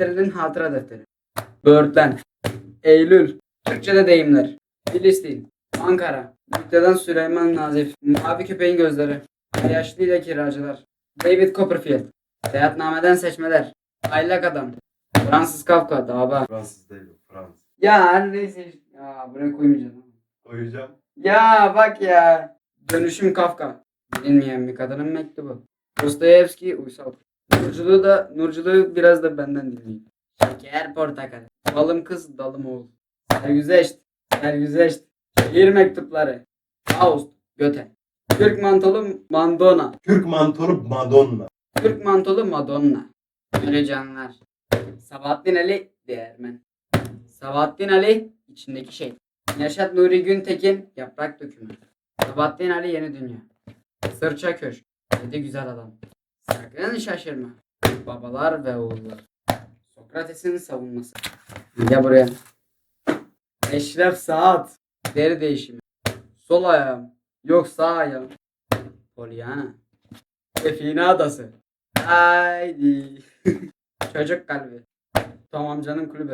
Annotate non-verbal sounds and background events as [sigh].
Karametre'nin hatıra defteri. Böğürtlen. Eylül. Türkçe'de deyimler. Filistin. Ankara. Nüktedan Süleyman Nazif. Mavi köpeğin gözleri. Yaşlı ile kiracılar. David Copperfield. Seyahatnameden seçmeler. Aylak adam. Fransız Kafka. Dava. Fransız değil o. Fransız. Ya her neyse. Ya buraya koymayacağım. Koyacağım. Ya bak ya. Dönüşüm Kafka. Bilinmeyen bir kadının mektubu. Dostoyevski Uysal. Nurculuğu da Nurculuğu biraz da benden dinleyin. Şeker portakal. Balım kız dalım oğul. Sergüzeşt. Sergüzeşt. Şiir mektupları. Faust. Göte. Türk mantolu Mandona. Kürk mantonu Madonna. Türk mantolu Madonna. Öyle canlar. Sabahattin Ali Değermen. Sabahattin Ali içindeki şey. Yaşat Nuri Güntekin Yaprak Dökümü. Sabahattin Ali Yeni Dünya. Sırça Köşk. Dedi güzel adam. Sakın şaşırma. Babalar ve oğullar. Sokrates'in savunması. Gel buraya. Eşref Saat. Deri değişimi. Sol ayağım. Yok sağ ayağım. Polyana. Efine Adası. Haydi. [laughs] Çocuk kalbi. Tom amcanın kulübesi.